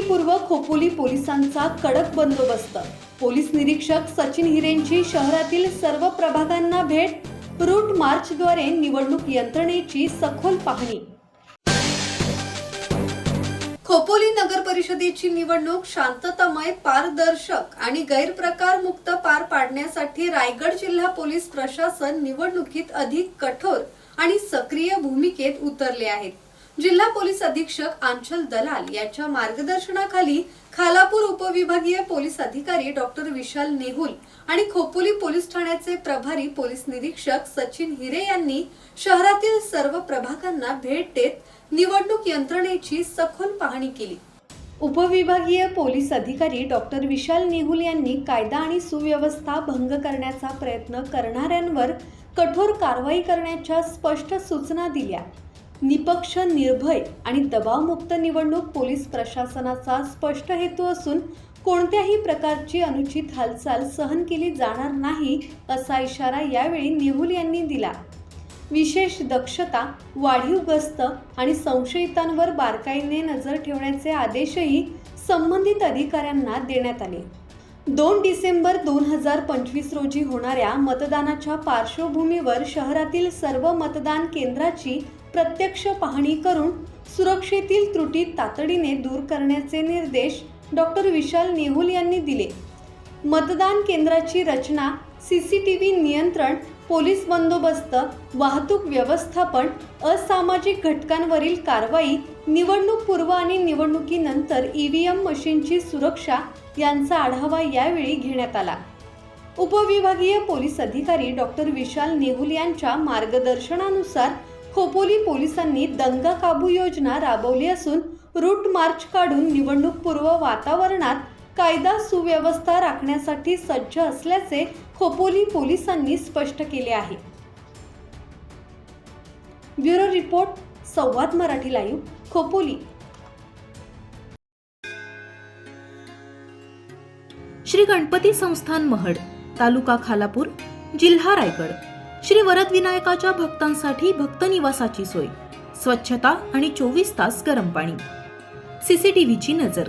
पूर्व खोपोली पोलिसांचा कडक बंदोबस्त. पोलीस निरीक्षक सचिन हिरेंची शहरातील सर्व प्रभागांना भेट रूट मार्चद्वारे निवडणूक यंत्रणेची सखोल पाहणी. खोपोली नगर परिषदेची निवडणूक शांततामय पारदर्शक आणि गैरप्रकार मुक्त पार पाडण्यासाठी रायगड जिल्हा पोलीस प्रशासन निवडणुकीत अधिक कठोर आणि सक्रिय भूमिकेत उतरले आहेत. जिल्हा पोलीस अधीक्षक आंचल दलाल यांच्या मार्गदर्शनाखाली खालापूर उपविभागीय पोलीस अधिकारी डॉक्टर विशाल नेहुल आणि खोपोली पोलीस ठाण्याचे प्रभारी पोलीस निरीक्षक सचिन हिरे यांनी शहरातील सर्व प्रभागांना भेट देत निवडणूक यंत्रणेची सखोल पाहणी केली. उपविभागीय पोलीस अधिकारी डॉक्टर विशाल नेहुल यांनी कायदा आणि सुव्यवस्था भंग करण्याचा प्रयत्न करणाऱ्यांवर कठोर कारवाई करण्याच्या स्पष्ट सूचना दिल्या. निपक्ष निर्भय आणि दबावमुक्त निवडणूक पोलीस प्रशासनाचा स्पष्ट हेतू असून कोणत्याही प्रकारची अनुचित हालचाल सहन केली जाणार नाही असा इशारा यावेळी नेहुल यांनी दिला. विशेष दक्षता वाढीव गस्त आणि संशयितांवर बारकाईने नजर ठेवण्याचे आदेशही संबंधित अधिकाऱ्यांना देण्यात आले. दोन डिसेंबर दोन हजार पंचवीस रोजी होणाऱ्या मतदानाच्या पार्श्वभूमीवर शहरातील सर्व मतदान केंद्राची प्रत्यक्ष पाहणी करून सुरक्षेतील त्रुटी तातडीने दूर करण्याचे निर्देश डॉक्टर विशाल नेहुल यांनी दिले. मतदान केंद्राची रचना सी सी टी व्ही नियंत्रण पोलीस बंदोबस्त वाहतूक व्यवस्थापन असामाजिक घटकांवरील कारवाई निवडणूक पूर्व आणि निवडणुकीनंतर ईव्हीएम मशीनची सुरक्षा यांचा आढावा यावेळी घेण्यात आला. उपविभागीय पोलीस अधिकारी डॉक्टर विशाल नेहुल यांच्या मार्गदर्शनानुसार खोपोली पोलिसांनी दंगा काबू योजना राबवली असून रूट मार्च काढून निवडणूक पूर्व वातावरणात कायदा सुव्यवस्था राखण्यासाठी सज्ज असल्याचे खोपोली पोलिसांनी स्पष्ट केले आहे. Bureau report Samvad Marathi live Khopoli. Shri Ganpati संस्थान महड तालुका खालापूर जिल्हा रायगड. श्री वरद विनायकाच्या भक्तांसाठी भक्त निवासाची सोय स्वच्छता आणि चोवीस तास गरम पाणी. सीसीटीव्हीची नजर.